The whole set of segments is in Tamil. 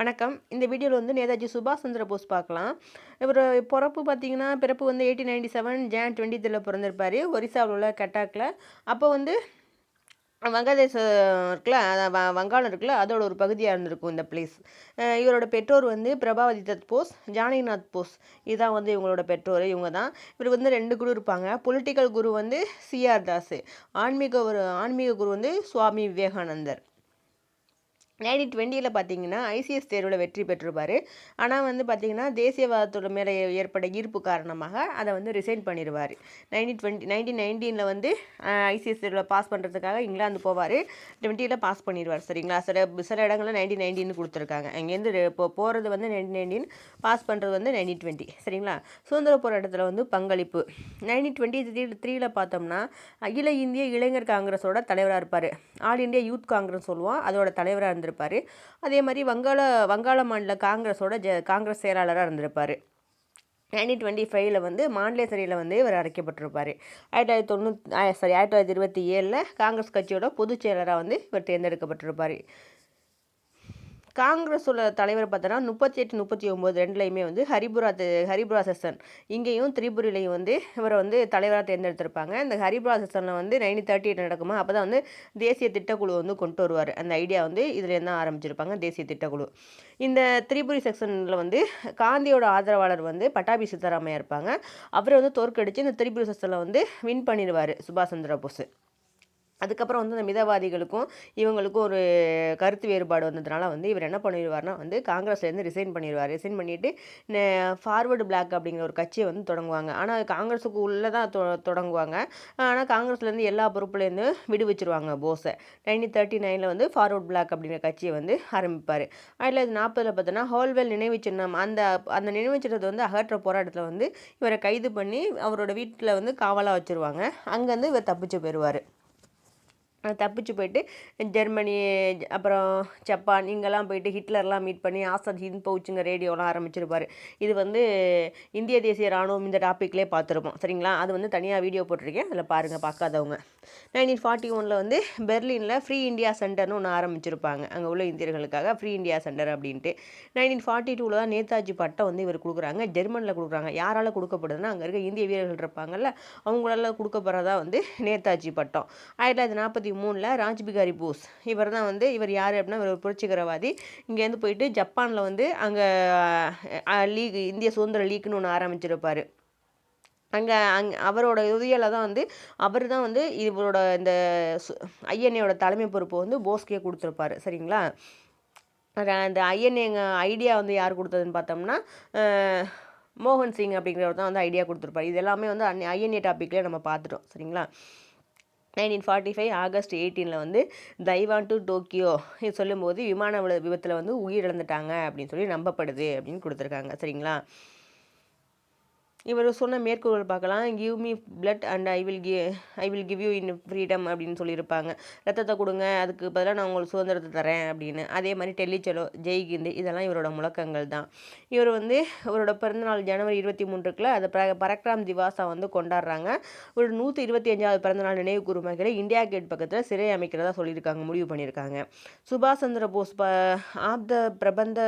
வணக்கம். இந்த வீடியோவில் வந்து நேதாஜி சுபாஷ் சந்திர போஸ் பார்க்கலாம். இவர் பிறப்பு பார்த்தீங்கன்னா பிறப்பு வந்து eighteen ninety seven Jan twenty த்ரீல பிறந்திருப்பார். ஒரிசாவில் உள்ள கட்டாக்கில் அப்போ வந்து வங்காதேச இருக்குல்ல வ வங்காளம் இருக்குல்ல அதோட ஒரு பகுதியாக இருந்திருக்கும் இந்த பிளேஸ் இவரோட பெற்றோர் வந்து பிரபாவதி தத் போஸ் ஜானகிநாத் போஸ். இதுதான் வந்து இவங்களோட பெற்றோர் இவங்க தான் இவர் வந்து ரெண்டு குரு இருப்பாங்க. பொலிட்டிக்கல் குரு வந்து சிஆர் தாஸ். ஆன்மீக ஒரு ஆன்மீக குரு வந்து சுவாமி விவேகானந்தர். நைன்டீன் டுவெண்ட்டியில் பார்த்தீங்கன்னா ஐசிஎஸ் தேர்வில் வெற்றி பெற்றிருப்பார். ஆனால் வந்து பார்த்தீங்கன்னா தேசியவாதத்தோட மேலே ஏற்பட்ட ஈர்ப்பு காரணமாக அதை வந்து ரிசைன் பண்ணிடுவார் நைன்டீன் டுவெண்ட்டி நைன்டீன் நைன்டீனில் வந்து ஐசிஎஸ் தேர்வில் பாஸ் பண்ணுறதுக்காக இங்கிலாந்து போவார். டுவெண்ட்டியில் பாஸ் பண்ணிடுவார் சரிங்களா? சில சில இடங்களில் நைன்டீன் நைன்டீன் கொடுத்துருக்காங்க. அங்கேருந்து இப்போ போகிறது வந்து நைன்டீன் நைன்டீன் பாஸ் பண்ணுறது வந்து நைன்டீன் டுவெண்ட்டி சரிங்களா? சுதந்திர போராட்டத்தில் வந்து பங்களிப்பு. நைன்டீன் டுவெண்ட்டி த்ரீ த்ரீயில் பார்த்தோம்னா அகில இந்திய இளைஞர் காங்கிரஸோட தலைவராக இருப்பார். ஆல் இந்தியா யூத் காங்கிரஸ் சொல்லுவோம் அதோட தலைவராக இருந்திருப்பார். இருந்திருப்பார். அதே மாதிரி வங்காள வங்காள மாநில காங்கிரஸோட ஜ காங்கிரஸ் செயலாளராக இருந்திருப்பார். நைன்டீன் டுவெண்ட்டி ஃபைவ்ல வந்து மாநில சிறையில் வந்து இவர் அடைக்கப்பட்டிருப்பார். ஆயிரத்தி தொள்ளாயிரத்தி தொண்ணூற்றி சாரி ஆயிரத்தி தொள்ளாயிரத்தி இருபத்தி ஏழில் காங்கிரஸ் கட்சியோட பொதுச் செயலராக வந்து இவர் தேர்ந்தெடுக்கப்பட்டிருப்பார். காங்கிரஸோட தலைவர் பார்த்தோன்னா முப்பத்தி எட்டு முப்பத்தி ஒம்பது ரெண்டுலையுமே வந்து ஹரிபுரா ஹரிபுரா செஷன் இங்கேயும் திரிபுரிலையும் வந்து இவரை வந்து தலைவராக தேர்ந்தெடுத்திருப்பாங்க. இந்த ஹரிபுரா செஷனில் வந்து நைன்டீன் தேர்ட்டி எயிட் நடக்குமா அப்போ தான் வந்து தேசிய திட்டக்குழு வந்து கொண்டு வருவார். அந்த ஐடியா வந்து இதில் தான் ஆரம்பிச்சிருப்பாங்க தேசிய திட்டக்குழு. இந்த திரிபுரி செக்ஷனில் வந்து காந்தியோட ஆதரவாளர் வந்து பட்டாபி சித்தராமையா இருப்பாங்க. அவரை வந்து தோற்கடித்து இந்த திரிபுரி செக்ஷனில் வந்து வின் பண்ணிடுவார் சுபாஷ் சந்திர போஸ் அதுக்கப்புறம் வந்து இந்த மிதவாதிகளுக்கும் இவங்களுக்கும் ஒரு கருத்து வேறுபாடு வந்ததுனால வந்து இவர் என்ன பண்ணிடுவார்னா வந்து காங்கிரஸ்லேருந்து ரிசைன் பண்ணிடுவார். ரிசைன் பண்ணிவிட்டு ஃபார்வர்டு பிளாக் அப்படிங்கிற ஒரு கட்சியை வந்து தொடங்குவாங்க. ஆனால் காங்கிரஸுக்கு உள்ளே தான் தொ தொடங்குவாங்க. ஆனால் காங்கிரஸ்லேருந்து எல்லா பொறுப்புலேருந்து விடுவிச்சிருவாங்க போஸை. நைன்டீன் தேர்ட்டி நைனில் வந்து ஃபார்வர்ட் பிளாக் அப்படிங்கிற கட்சியை வந்து ஆரம்பிப்பார். ஆயிரத்தி இது நாற்பதில் பார்த்தோன்னா ஹோல்வெல் நினைவு சின்னம். அந்த அந்த நினைவு சின்னத்தை வந்து அகற்ற போராட்டத்தில் வந்து இவரை கைது பண்ணி அவரோட வீட்டில் வந்து காவலாக வச்சுருவாங்க. அங்கேருந்து இவர் தப்பிச்சு போயிடுவார். தப்பிச்சு போயிட்டு ஜெர்மனி அப்புறம் ஜப்பான் இங்கெல்லாம் போயிட்டு ஹிட்லர்லாம் மீட் பண்ணி ஆசாத் ஹிந்த் பவுச்சுங்க ரேடியோலாம் ஆரம்பிச்சிருப்பார். இது வந்து இந்திய தேசிய ராணுவம் இந்த டாப்பிக்லேயே பார்த்துருப்போம். சரிங்களா? அது வந்து தனியாக வீடியோ போட்டிருக்கேன். அதில் பாருங்கள் பார்க்காதவங்க. நைன்டீன் ஃபார்ட்டி ஒனில் வந்து பெர்லினில் ஃப்ரீ இந்தியா சென்டர்னு ஒன்று ஆரம்பிச்சிருப்பாங்க. அங்கே உள்ள இந்தியர்களுக்காக ஃப்ரீ இந்தியா சென்டர் அப்படின்ட்டு. நைன்டீன் ஃபார்ட்டி டூவில் தான் நேதாஜி பட்டம் வந்து இவர் கொடுக்குறாங்க. ஜெர்மனில் கொடுக்குறாங்க. யாரால் கொடுக்கப்படுதுன்னா அங்கே இருக்க இந்திய வீரர்கள் இருப்பாங்கல்ல அவங்களால கொடுக்கப்படுறதா வந்து நேதாஜி பட்டம். ஆயிரத்தி தொள்ளாயிரத்தி நாற்பத்தி தொள்ளாயிரத்தி மூணில் ராஜ்பிகாரி போஸ். இவர் தான் வந்து இவர் யார் அப்படின்னா இவர் ஒரு புரட்சிகரவாதி இங்கேருந்து போயிட்டு ஜப்பானில் வந்து அங்கே லீக் இந்திய சுதந்திர லீக்னு ஒன்று ஆரம்பிச்சிருப்பார். அங்கே அங் அவரோட உதவியால் தான் வந்து அவர் தான் வந்து இவரோட இந்த ஐஎன்ஏயோட தலைமை பொறுப்பை வந்து போஸ்கே கொடுத்துருப்பாரு. சரிங்களா? அந்த ஐஎன்ஏ ஐடியா வந்து யார் கொடுத்ததுன்னு பார்த்தோம்னா மோகன் சிங் அப்படிங்கிறவர் தான் வந்து ஐடியா கொடுத்துருப்பாரு. இது எல்லாமே வந்து ஐஎன்ஏ டாப்பிக்லேயே நம்ம பார்த்துட்டோம். சரிங்களா? நைன்டீன் ஃபார்ட்டி ஃபைவ் ஆகஸ்ட் எயிட்டீனில் வந்து தைவான் டு டோக்கியோ சொல்லும்போது விமான விபத்தில் வந்து உயிரிழந்துட்டாங்க அப்படின்னு சொல்லி நம்பப்படுது அப்படின்னு கொடுத்துருக்காங்க. சரிங்களா? இவர் சொன்ன மேற்கோள் பார்க்கலாம். Give me blood and I will Ki I will give you in freedom அப்படின்னு சொல்லியிருப்பாங்க. ரத்தத்தை கொடுங்க அதுக்கு பதிலாக நான் உங்களுக்கு சுதந்திரத்தை தரேன் அப்படின்னு. அதே மாதிரி டெல்லிச்சலோ ஜெய்கிந்து இதெல்லாம் இவரோட முழக்கங்கள் தான். இவர் வந்து இவரோட பிறந்தநாள் ஜனவரி இருபத்தி மூன்றுக்குள்ள அதை பர பரக்ராம் திவாஸா வந்து கொண்டாடுறாங்க. ஒரு நூற்றி இருபத்தி அஞ்சாவது பிறந்தநாள் நினைவு கூறும் வகையில் இந்தியா கேட் பக்கத்தில் சிறை அமைக்கிறதா சொல்லியிருக்காங்க முடிவு பண்ணியிருக்காங்க. சுபாஷ் சந்திர போஸ் ப ஆப்த பிரபந்த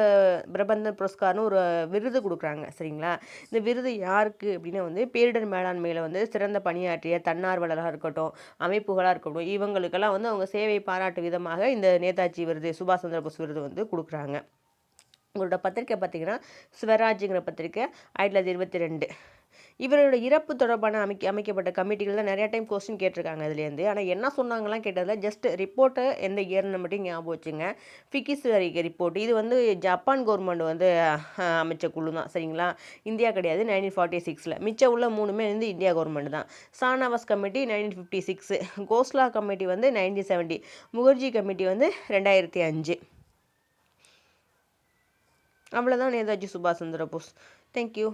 பிரபந்த புரஸ்கார்னு ஒரு விருது கொடுக்குறாங்க சரிங்களா? இந்த விருது யார் யாருக்கு அப்படின்னா வந்து பேரிடர் மேலாண்மையில் வந்து சிறந்த பணியாற்றிய தன்னார்வலராக இருக்கட்டும் அமைப்புகளாக இருக்கட்டும் இவங்களுக்கெல்லாம் வந்து அவங்க சேவை பாராட்டு விதமாக இந்த நேதாஜி விருது சுபாஷ் சந்திர போஸ் விருது வந்து கொடுக்குறாங்க. உங்களோட பத்திரிக்கை பார்த்தீங்கன்னா ஸ்வராஜ்ங்கிற பத்திரிக்கை ஆயிரத்தி தொள்ளாயிரத்தி இருபத்தி ரெண்டு. இவரோட இறப்பு தொடர்பான அமைக்க அமைக்கப்பட்ட கமிட்டிகள் தான் நிறையா டைம் கொஸ்டின் கேட்டிருக்காங்க இதுலேருந்து ஆனால் என்ன சொன்னாங்கலாம் கேட்டதில் ஜஸ்ட் ரிப்போர்ட்டை எந்த இயர்னு மட்டும் ஞாபகம் வச்சுங்க. ஃபிக்கிஸ் ரிப்போர்ட் இது வந்து ஜப்பான் கவர்மெண்ட் வந்து அமைச்ச குழு தான். சரிங்களா? இந்தியா கிடையாது நைன்டீன் ஃபார்ட்டி சிக்ஸில் மிச்சம் உள்ள மூணுமே வந்து இந்தியா கவர்மெண்ட் தான். Shahnawaz committee nineteen fifty six Khosla committee வந்து நைன்டீன் செவன்ட்டி முகர்ஜி கமிட்டி வந்து ரெண்டாயிரத்தி அஞ்சு. அவ்வளோதான் நேதாஜி சுபாஷ் சந்திர போஸ் தேங்க்யூ